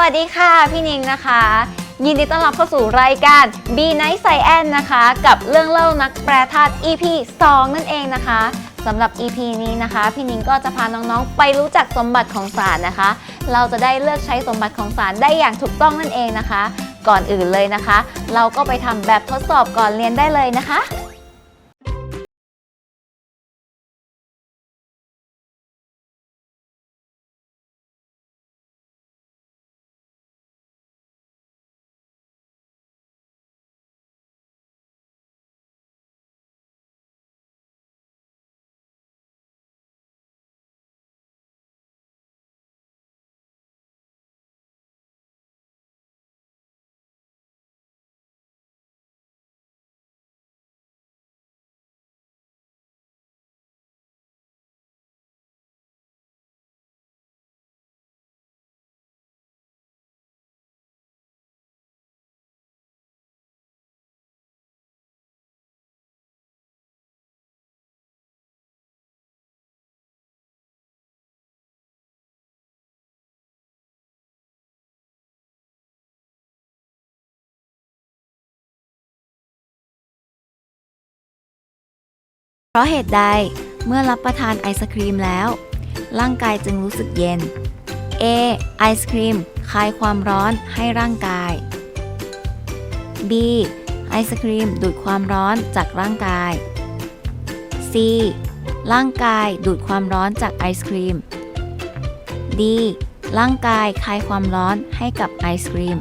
วัสดีค่ะ พี่นิงนะคะ ยินดีต้อนรับเข้าสู่รายการ B Night s c i e n นะคะ กับเรื่องเล่านักแปรธาตุ EP 2 นั่นเองนะคะสำหรับ EP นี้นะคะ พี่นิงก็จะพาน้องๆ ไปรู้จักสมบัติของสารนะคะ เราจะได้เลือกใช้สมบัติของสารได้อย่างถูกต้องนั่นเองนะคะ ก่อนอื่นเลยนะคะ เราก็ไปทำแบบทดสอบก่อนเรียนได้เลยนะคะ เพราะเหตุใดเมื่อรับประทานไอศครีมแล้ว ร่างกายจึงรู้สึกเย็น A ไอศครีมคลายความร้อนให้ร่างกาย B ไอศครีมดูดความร้อนจากร่างกาย C ร่างกายดูดความร้อนจากไอศครีม D ร่างกายคลายความร้อนให้กับไอศครีม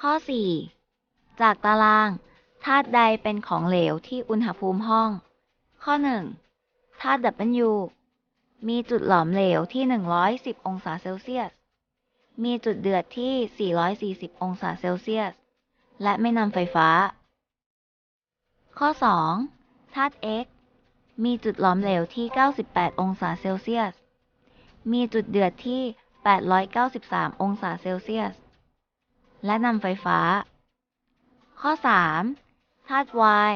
ข้อ 4 จากตารางธาตุใดเป็นของเหลวที่อุณหภูมิห้อง ข้อ 1ธาตุ W มีจุดหลอมเหลวที่ 110 องศาเซลเซียส มีจุดเดือดที่ 440 องศาเซลเซียส และไม่นำไฟฟ้า ข้อ 2ธาตุ X มีจุดหลอมเหลวที่ 98 องศาเซลเซียส มีจุดเดือดที่ 893 องศาเซลเซียส และนำไฟฟ้า ข้อ 3 ธาตุ Y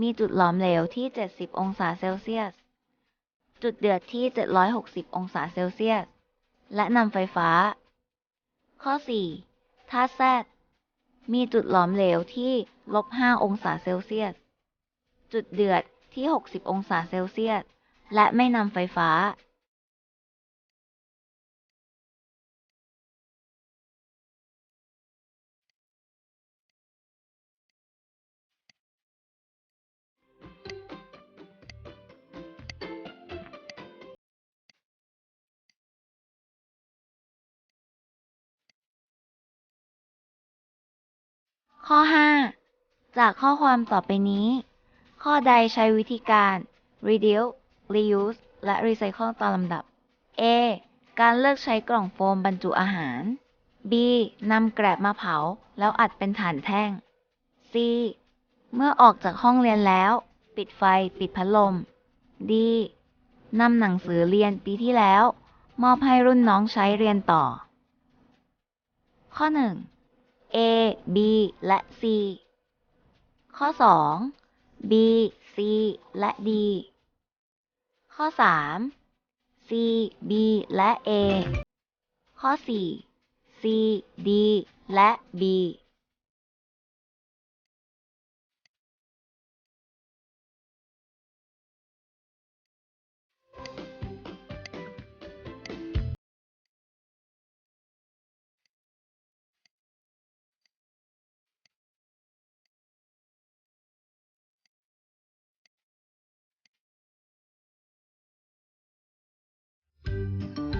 มีจุดหลอมเหลวที่ 70 องศาเซลเซียส จุดเดือดที่ 760 องศาเซลเซียส และนำไฟฟ้า ข้อ 4 ธาตุ Z มีจุดหลอมเหลวที่ลบ5องศาเซลเซียส จุดเดือดที่ 60 องศาเซลเซียส และไม่นำไฟฟ้า ข้อ 5 จากข้อความต่อไปนี้ ข้อใดใช้วิธีการ reduce reuse และ recycle ตามลำดับ A การเลิกใช้กล่องโฟมบรรจุอาหาร B นำแกลบมาเผา แล้วอัดเป็นฐานแท่ง C เมื่อออกจากห้องเรียนแล้ว ปิดไฟปิดพัดลม D นำหนังสือเรียนปีที่แล้ว มอบให้รุ่นน้องใช้เรียนต่อ ข้อ 1 A B และ C ข้อ 2 B C และ D ข้อ 3 C B และ A ข้อ 4 C D และ B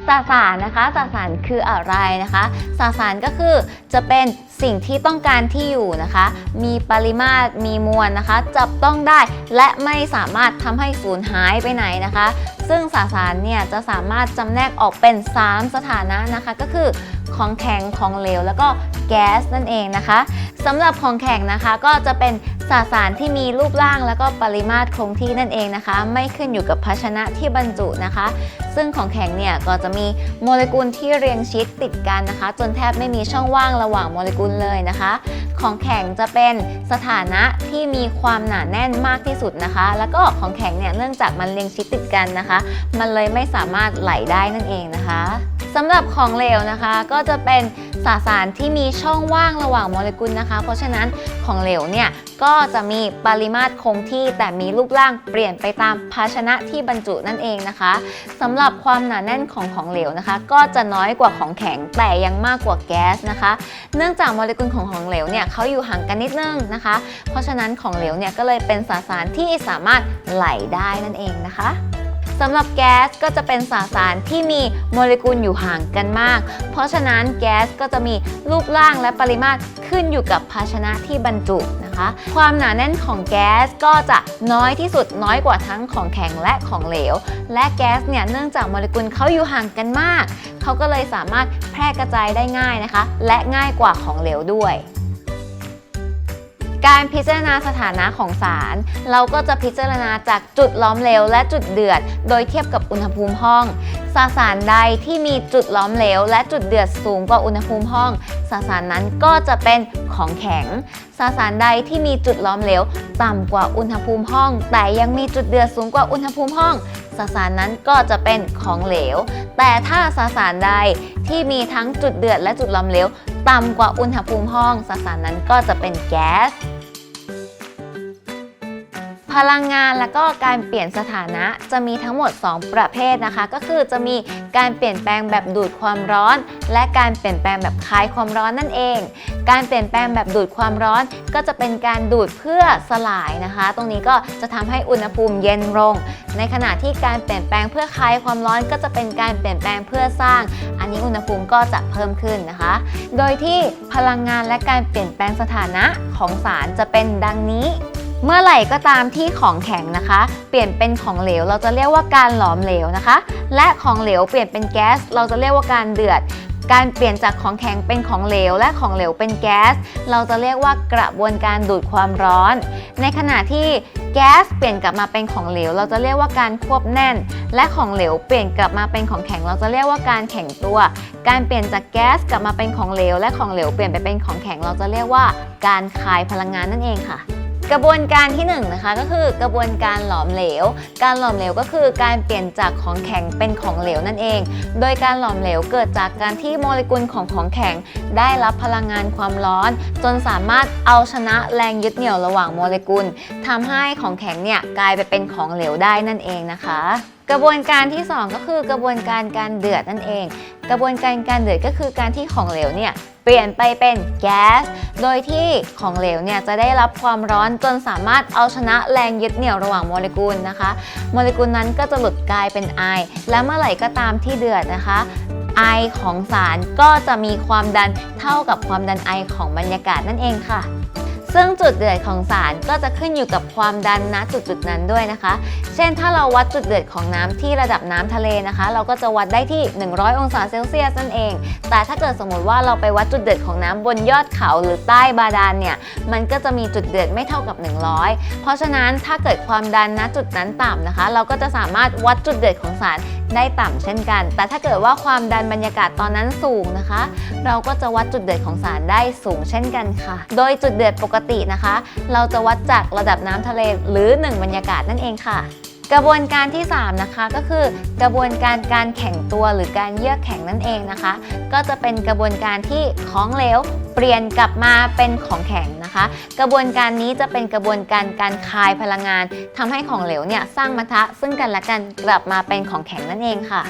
สสารนะคะสสารคืออะไรนะคะสสารก็คือจะเป็นสิ่งที่ต้องการที่อยู่นะคะ มีปริมาตรมีมวลนะคะ จับต้องได้และไม่สามารถทำให้สูญหายไปไหนนะคะซึ่งสสารเนี่ยจะสามารถจำแนกออกเป็น 3 สถานะนะคะ ก็คือของแข็งของเหลว แล้วก็แก๊สนั่นเองนะคะสำหรับของแข็งนะคะก็จะเป็นสสารที่มีรูปร่างแล้วก็ปริมาตรคงที่นั่นเองนะคะ ไม่ขึ้นอยู่กับภาชนะที่บรรจุนะคะ ซึ่งของแข็งเนี่ยก็จะมีโมเลกุลที่เรียงชิดติดกันนะคะ จนแทบไม่มีช่องว่างระหว่างโมเลกุลเลยนะคะ ของแข็งจะเป็นสถานะที่มีความหนาแน่นมากที่สุดนะคะ แล้วก็ของแข็งเนี่ยเนื่องจากมันเรียงชิดติดกันนะคะ มันเลยไม่สามารถไหลได้นั่นเองนะคะสำหรับของเหลวนะคะก็จะเป็น สสารที่มีช่องว่างระหว่างโมเลกุลนะคะ เพราะฉะนั้นของเหลวเนี่ยก็จะมีปริมาตรคงที่แต่มีรูปร่างเปลี่ยนไปตามภาชนะที่บรรจุนั่นเองนะคะสำหรับความหนาแน่นของของเหลวนะคะ ก็จะน้อยกว่าของแข็งแต่ยังมากกว่าแก๊สนะคะ เนื่องจากโมเลกุลของของเหลวเนี่ยเขาอยู่ห่างกันนิดนึงนะคะ เพราะฉะนั้นของเหลวเนี่ยก็เลยเป็นสสารที่สามารถไหลได้นั่นเองนะคะ สำหรับแก๊สก็จะเป็นสสารที่มีโมเลกุลอยู่ห่างกันมาก เพราะฉะนั้นแก๊สก็จะมีรูปร่างและปริมาตรขึ้นอยู่กับภาชนะที่บรรจุนะคะ ความหนาแน่นของแก๊สก็จะน้อยที่สุดน้อยกว่าทั้งของแข็งและของเหลว และแก๊สเนี่ยเนื่องจากโมเลกุลเขาอยู่ห่างกันมาก เขาก็เลยสามารถแพร่กระจายได้ง่ายนะคะ และง่ายกว่าของเหลวด้วย การพิจารณาสถานะของสาร เราก็จะพิจารณาจากจุดล้อมเหลวและจุดเดือด โดยเทียบกับอุณหภูมิห้อง สสารใดที่มีจุดล้อมเหลวและจุดเดือดสูงกว่าอุณหภูมิห้อง สสารนั้นก็จะเป็นของแข็ง สสารใดที่มีจุดล้อมเหลวต่ำกว่าอุณหภูมิห้อง แต่ยังมีจุดเดือดสูงกว่าอุณหภูมิห้องสสารนั้นก็จะเป็นของเหลว แต่ถ้าสสารใดที่มีทั้งจุดเดือดและจุดล้อมเหลวต่ำกว่าอุณหภูมิห้องสสารนั้นก็จะเป็นแก๊ส พลังงานและก็การเปลี่ยนสถานะจะมีทั้งหมด 2 ประเภทนะคะ ก็คือจะมีการเปลี่ยนแปลงแบบดูดความร้อน และการเปลี่ยนแปลงแบบคายความร้อนนั่นเอง การเปลี่ยนแปลงแบบดูดความร้อน ก็จะเป็นการดูดเพื่อสลายนะคะ ตรงนี้ก็จะทำให้อุณหภูมิเย็นลง ในขณะที่การเปลี่ยนแปลงเพื่อคายความร้อนก็จะเป็นการเปลี่ยนแปลงเพื่อสร้าง อันนี้อุณหภูมิก็จะเพิ่มขึ้นนะคะ โดยที่พลังงานและการเปลี่ยนแปลงสถานะของสารจะเป็นดังนี้ เมื่อไหร่ก็ตามที่ของแข็งนะคะ เปลี่ยนเป็นของเหลว เราจะเรียกว่าการหลอมเหลวนะคะ และของเหลวเปลี่ยนเป็นแก๊ส เราจะเรียกว่าการเดือด การเปลี่ยนจากของแข็งเป็นของเหลว และของเหลวเป็นแก๊ส เราจะเรียกว่ากระบวนการดูดความร้อน ในขณะที่แก๊สเปลี่ยนกลับมาเป็นของเหลว เราจะเรียกว่าการควบแน่น และของเหลวเปลี่ยนกลับมาเป็นของแข็ง เราจะเรียกว่าการแข็งตัว การเปลี่ยนจากแก๊สกลับมาเป็นของเหลว และของเหลวเปลี่ยนไปเป็นของแข็ง เราจะเรียกว่าการคายพลังงานนั่นเองค่ะ กระบวนการที่1นงนะคะก็คือกระบวนการหลอมเหลว การหลอมเหลวก็คือการเปลี่ยนจากของแข็งเป็นของเหลวนั่นเอง โดยการหลอมเหลวเกิดจากการที่โมเลกุลของของแข็ง ได้รับพลังงานความร้อน จนสามารถเอาชนะแรงยึดเหนี่ยวระหว่างโมเลกุลทำให้ของแข็งเนี่ยกลายไปเป็นของเหลวได้นั่นเองนะคะ กระบวนการที่ 2 ก็คือกระบวนการการเดือดนั่นเอง กระบวนการการเดือดก็คือการที่ของเหลวเนี่ยเปลี่ยนไปเป็นแก๊ส โดยที่ของเหลวเนี่ยจะได้รับความร้อนจนสามารถเอาชนะแรงยึดเหนี่ยวระหว่างโมเลกุลนะคะ โมเลกุลนั้นก็จะหลุดกลายเป็นไอ และเมื่อไหร่ก็ตามที่เดือดนะคะไอของสารก็จะมีความดันเท่ากับความดันไอของบรรยากาศนั่นเองค่ะ ซึ่งจุดเดือดของสารก็จะขึ้นอยู่กับความดันณจุดจุดๆนั้นด้วยนะคะ เช่นถ้าเราวัดจุดเดือดของน้ำที่ระดับน้ำทะเลนะคะ เราก็จะวัดได้ที่ 100 องศาเซลเซียสนั่นเอง แต่ถ้าเกิดสมมติว่าเราไปวัดจุดเดือดของน้ำบนยอดเขาหรือใต้บาดาลเนี่ยมันก็จะมีจุดเดือดไม่เท่ากับ 100 เพราะฉะนั้นถ้าเกิดความดันณจุดนั้นต่ำนะคะ เราก็จะสามารถวัดจุดเดือดของสาร ได้ต่ำเช่นกัน แต่ถ้าเกิดว่าความดันบรรยากาศตอนนั้นสูงนะคะ เราก็จะวัดจุดเดือดของสารได้สูงเช่นกันค่ะ โดยจุดเดือดปกตินะคะ เราจะวัดจากระดับน้ำทะเลหรือ 1 บรรยากาศนั่นเองค่ะ กระบวนการที่ 3 นะคะก็คือกระบวนการการแข็งตัวหรือการเยือกแข็งนั่นเองนะคะ ก็จะเป็นกระบวนการที่ของเหลวเปลี่ยนกลับมาเป็นของแข็งนะคะ กระบวนการนี้จะเป็นกระบวนการการคายพลังงานทำให้ของเหลวเนี่ยสร้างมัทะซึ่งกันและกันกลับมาเป็นของแข็งนั่นเองค่ะ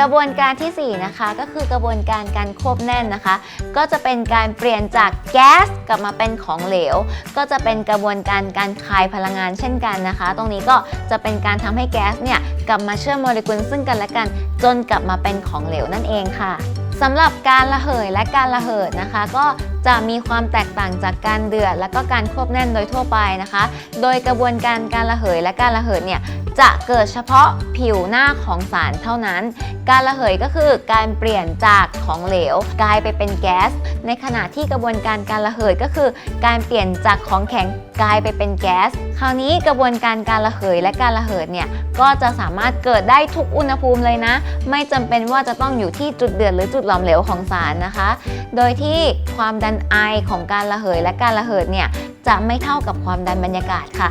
กระบวนการทีสี่ 4 นะคะก็คือกระบวนการการควบแน่นนะคะ ก็จะเป็นการเปลี่ยนจากแก๊สกลับมาเป็นของเหลว ก็จะเป็นกระบวนการการคายพลังงานเช่นกันนะคะ ตรงนี้ก็จะเป็นการทำให้แก๊สเนี่ยกลับมาเชื่อมโมเลกุลซึ่งกันและกัน จนกลับมาเป็นของเหลวนั่นเองค่ะสำหรับการระเหยและการระเหิดนะคะ ก็ จะมีความแตกต่างจากการเดือด และก็การควบแน่นโดยทั่วไปนะคะ โดยกระบวนการการระเหยและการระเหิดเนี่ยจะเกิดเฉพาะผิวหน้าของสารเท่านั้น การระเหยก็คือการเปลี่ยนจากของเหลว กลายไปเป็นแก๊ส ในขณะที่กระบวนการการระเหยก็คือ การเปลี่ยนจากของแข็งกลายไปเป็นแก๊ส คราวนี้กระบวนการการระเหยและการระเหิดเนี่ยก็จะสามารถเกิดได้ทุกอุณหภูมิเลยนะ ไม่จำเป็นว่าจะต้องอยู่ที่จุดเดือดหรือจุดหลอมเหลวของสารนะคะ โดยที่ความดันไอของการระเหยและการระเหิดเนี่ยจะไม่เท่ากับความดันบรรยากาศค่ะ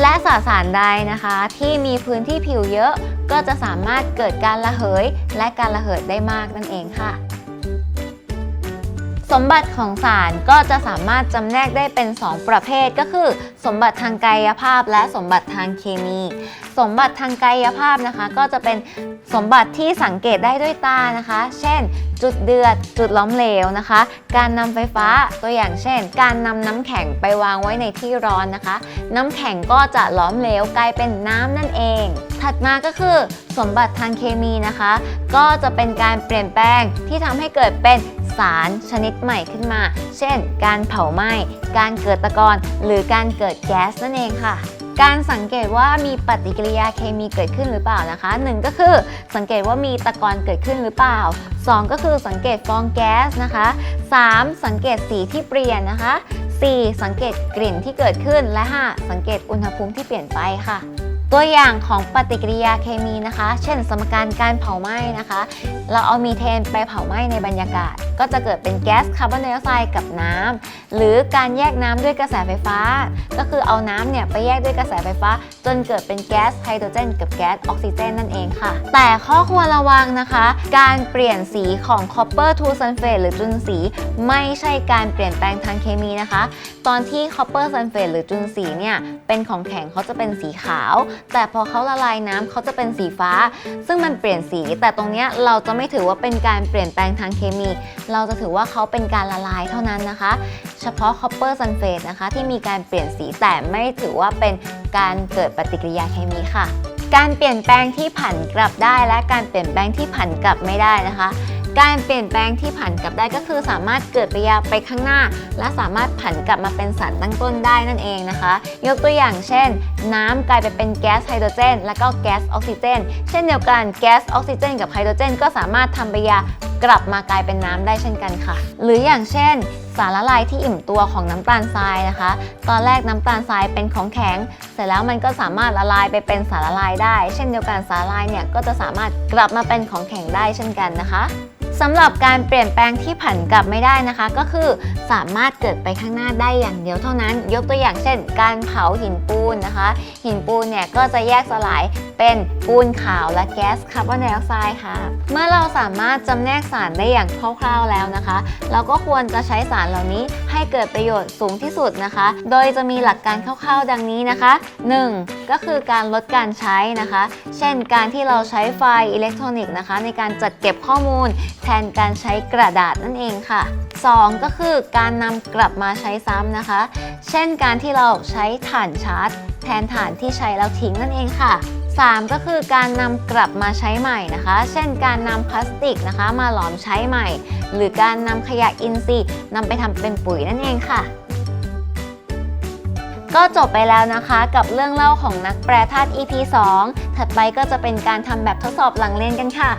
และสสารใดนะคะ ที่มีพื้นที่ผิวเยอะ ก็จะสามารถเกิดการระเหยและการระเหิดได้มากนั่นเองค่ะ สมบัติของสารก็จะสามารถจำแนกได้เป็น 2 ประเภทก็คือ สมบัติทางกายภาพและสมบัติทางเคมี สมบัติทางกายภาพนะคะ ก็จะเป็นสมบัติที่สังเกตได้ด้วยตานะคะ เช่น จุดเดือด จุดล้อมเหลวนะคะ การนำไฟฟ้าตัวอย่างเช่น การนำน้ำแข็งไปวางไว้ในที่ร้อนนะคะ น้ำแข็งก็จะล้อมเหลวกลายเป็นน้ำนั่นเอง ถัดมาก็คือสมบัติทางเคมีนะคะ ก็จะเป็นการเปลี่ยนแปลงที่ทำให้เกิดเป็น สารชนิดใหม่ขึ้นมา เช่น การเผาไหม้ การเกิดตะกอน หรือการเกิดแก๊สนั่นเองค่ะการสังเกตว่ามีปฏิกิริยาเคมีเกิดขึ้นหรือเปล่านะคะ 1 ก็คือสังเกตว่ามีตะกอนเกิดขึ้นหรือเปล่า 2 ก็คือสังเกตฟองแก๊สนะคะ 3. สังเกตสีที่เปลี่ยนนะคะ 4. สังเกตกลิ่นที่เกิดขึ้นและ 5. สังเกตอุณหภูมิที่เปลี่ยนไปค่ะ ตัวอย่างของปฏิกิริยาเคมีนะคะ เช่น สมการการเผาไหม้นะคะ เราเอามีเทนไปเผาไหม้ในบรรยากาศ ก็จะเกิดเป็นแก๊สคาร์บอนไดออกไซด์กับน้ำหรือการแยกน้ำด้วยกระแสไฟฟ้า ก็คือเอาน้ำเนี่ยไปแยกด้วยกระแสไฟฟ้า จนเกิดเป็นแก๊สไฮโดรเจน กับแก๊สออกซิเจนนั่นเองค่ะ แต่ข้อควรระวังนะคะ การเปลี่ยนสีของคอปเปอร์ทูซัลเฟตหรือจุลสีไม่ใช่การเปลี่ยนแปลงทางเคมีนะคะ ตอนที่คอปเปอร์ซัลเฟตหรือจุลสีเนี่ยเป็นของแข็งเขาจะเป็นสีขาวแต่พอเขาละลายน้ำเขาจะเป็นสีฟ้า ซึ่งมันเปลี่ยนสี แต่ตรงเนี้ยเราจะไม่ถือว่าเป็นการเปลี่ยนแปลงทางเคมี เราจะถือว่าเขาเป็นการละลายเท่านั้นนะคะ เฉพาะคอปเปอร์ซัลเฟตนะคะที่มีการเปลี่ยนสีแต่ไม่ถือว่าเป็นการเกิดปฏิกิริยาเคมีค่ะ การเปลี่ยนแปลงที่ผันกลับได้และการเปลี่ยนแปลงที่ผันกลับไม่ได้นะคะ การเปลี่ยนแปลงที่ผันกลับได้ก็คือสามารถเกิดปริยาไปข้างหน้า และสามารถผันกลับมาเป็นสารตั้งต้นได้นั่นเองนะคะ ยกตัวอย่างเช่น น้ำกลายไปเป็นแก๊สไฮโดรเจน และก็แก๊สออกซิเจน เช่นเดียวกันแก๊สออกซิเจน กับไฮโดรเจน ก็สามารถทำปริยากลับมากลายเป็นน้ำได้เช่นกันค่ะ หรืออย่างเช่น สารละลายที่อิ่มตัวของน้ำตาลทรายนะคะ ตอนแรกน้ำตาลทรายเป็นของแข็ง เสร็จแล้วมันก็สามารถละลายไปเป็นสารละลายได้ เช่นเดียวกันสารละลายเนี่ยก็จะสามารถกลับมาเป็นของแข็งได้เช่นกันนะคะ สำหรับการเปลี่ยนแปลงที่ผันกลับไม่ได้นะคะ ก็คือสามารถเกิดไปข้างหน้าได้อย่างเดียวเท่านั้น ยกตัวอย่างเช่น การเผาหินปูนนะคะ หินปูนเนี่ยก็จะแยกสลายเป็นปูนขาวและแก๊สคาร์บอนไดออกไซด์ค่ะ เมื่อเราสามารถจำแนกสารได้อย่างคร่าวๆแล้วนะคะ เราก็ควรจะใช้สารเหล่านี้ใให้เกิดประโยชน์สูงที่สุดนะคะ โดยจะมีหลักการคร่าวๆ ดังนี้นะคะ 1. ก็คือการลดการใช้นะคะ เช่นการที่เราใช้ไฟอิเล็กทรอนิกส์นะคะ ในการจัดเก็บข้อมูล แทนการใช้กระดาษนั่นเองค่ะ 2. ก็คือการนำกลับมาใช้ซ้ำนะคะ เช่นการที่เราใช้ถ่านชาร์จ แทนถ่านที่ใช้แล้วทิ้งนั่นเองค่ะ 3 ก็คือการนำกลับมาใช้ใหม่นะคะ เช่นการนำพลาสติกนะคะ มาหลอมใช้ใหม่ หรือการนำขยะอินทรีย์นำไปทำเป็นปุ๋ยนั่นเองค่ะ ก็จบไปแล้วนะคะกับเรื่องเล่าของนักแปลธาตุ EP 2 ถัดไปก็จะเป็นการทำแบบทดสอบหลังเรียนกันค่ะ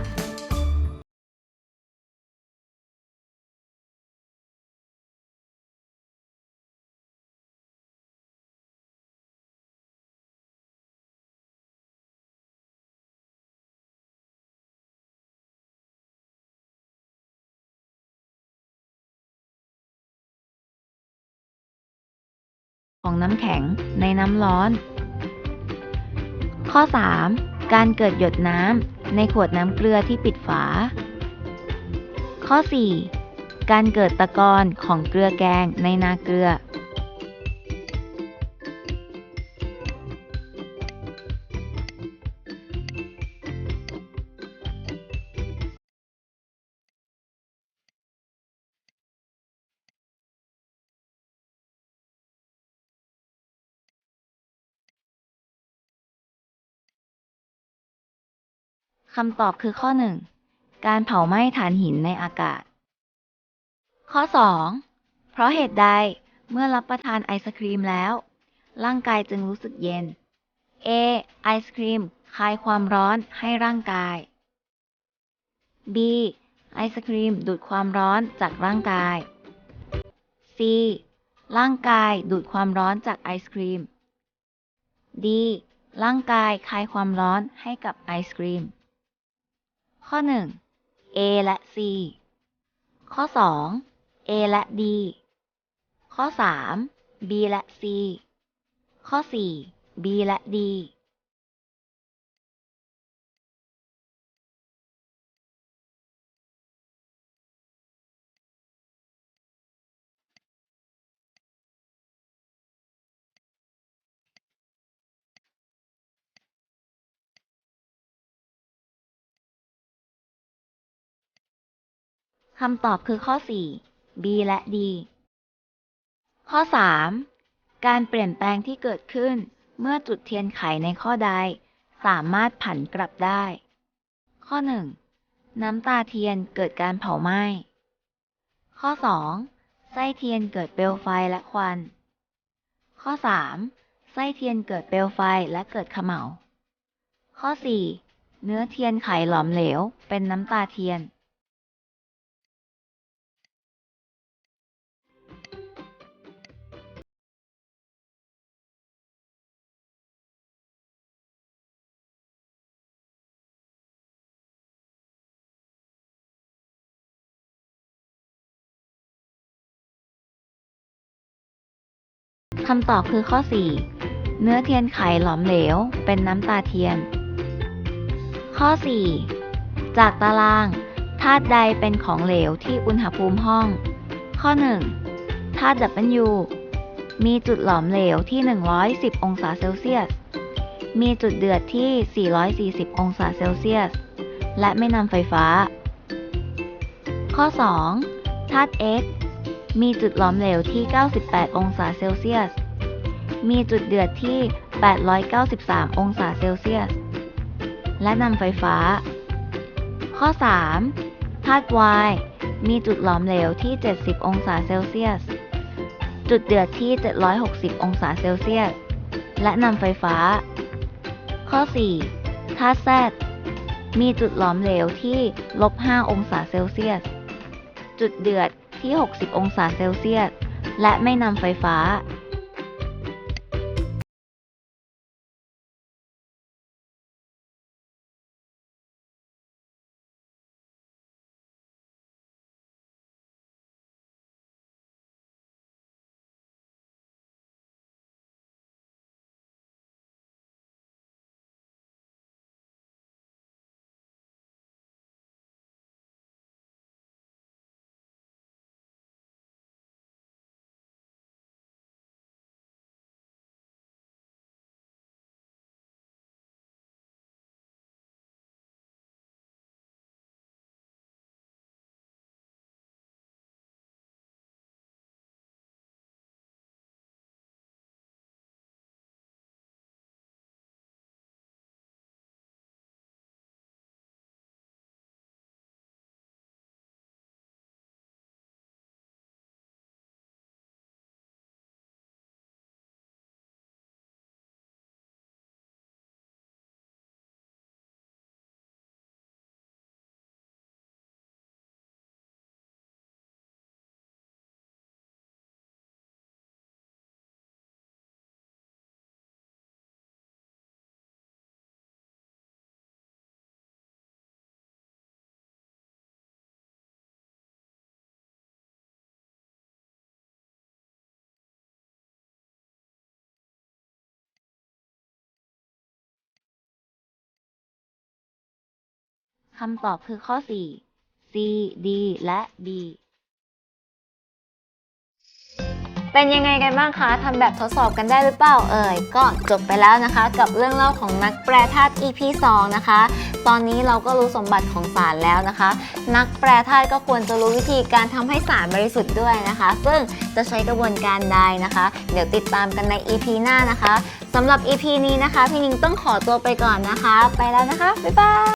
ของน้ำแข็งในน้ำร้อน ข้อ 3. การเกิดหยดน้ำในขวดน้ำเกลือที่ปิดฝา ข้อ 4. การเกิดตะกอนของเกลือแกงในนาเกลือ คำตอบคือข้อ 1. การเผาไหม้ถ่านหินในอากาศ ข้อ 2. เพราะเหตุใดเมื่อรับประทานไอศครีมแล้ว ร่างกายจึงรู้สึกเย็น A ไอศครีมคลายความร้อนให้ร่างกาย B ไอศครีมดูดความร้อนจากร่างกาย C ร่างกายดูดความร้อนจากไอศครีม D ร่างกายคลายความร้อนให้กับไอศครีม ข้อ 1 A และ C ข้อ 2 A และ D ข้อ 3 B และ C ข้อ 4 B และ D คำตอบคือข้อ 4 B และ D ข้อ 3 การเปลี่ยนแปลงที่เกิดขึ้น เมื่อจุดเทียนไขในข้อใด สามารถผันกลับได้ ข้อ 1 น้ำตาเทียนเกิดการเผาไหม้ ข้อ 2 ไส้เทียนเกิดเปลวไฟและควัน ข้อ 3 ไส้เทียนเกิดเปลวไฟและเกิดขมเหลาข้อ 4 เนื้อเทียนไขหลอมเหลว เป็นน้ำตาเทียน คำตอบคือข้อ 4 เนื้อเทียนไขหลอมเหลว เป็นน้ำตาเทียน ข้อ 4 จากตารางธาตุใดเป็นของเหลวที่อุณหภูมิห้อง ข้อ 1ธาตุ W มีจุดหลอมเหลวที่ 110 องศาเซลเซียส มีจุดเดือดที่ 440 องศาเซลเซียส และไม่นำไฟฟ้า ข้อ 2ธาตุ X มีจุดหลอมเหลวที่ 98 องศาเซลเซียส มีจุดเดือดที่ 893 องศาเซลเซียส และนำไฟฟ้า ข้อ 3 ธาตุ Y มีจุดหลอมเหลวที่ 70 องศาเซลเซียส จุดเดือดที่ 760 องศาเซลเซียส และนำไฟฟ้า ข้อ 4 ธาตุ Z มีจุดหลอมเหลวที่ลบ5องศาเซลเซียส จุดเดือด ที่ 60 องศาเซลเซียส และไม่นำไฟฟ้า คำตอบคือข้อ 4 C D และ B เป็นยังไงกันบ้างคะทำแบบทดสอบกันได้หรือเปล่าเอ่ย ก็จบไปแล้วนะคะ กับเรื่องเล่าของนักแปรธาตุ EP 2 นะคะ ตอนนี้เราก็รู้สมบัติของสารแล้วนะคะ นักแปรธาตุก็ควรจะรู้วิธีการทำให้สารบริสุทธิ์ด้วยนะคะ ซึ่งจะใช้กระบวนการใดนะคะ เดี๋ยวติดตามกันใน EP หน้านะคะสำหรับ EP นี้นะคะ พี่นิงต้องขอตัวไปก่อนนะคะ ไปแล้วนะคะ บ๊ายบาย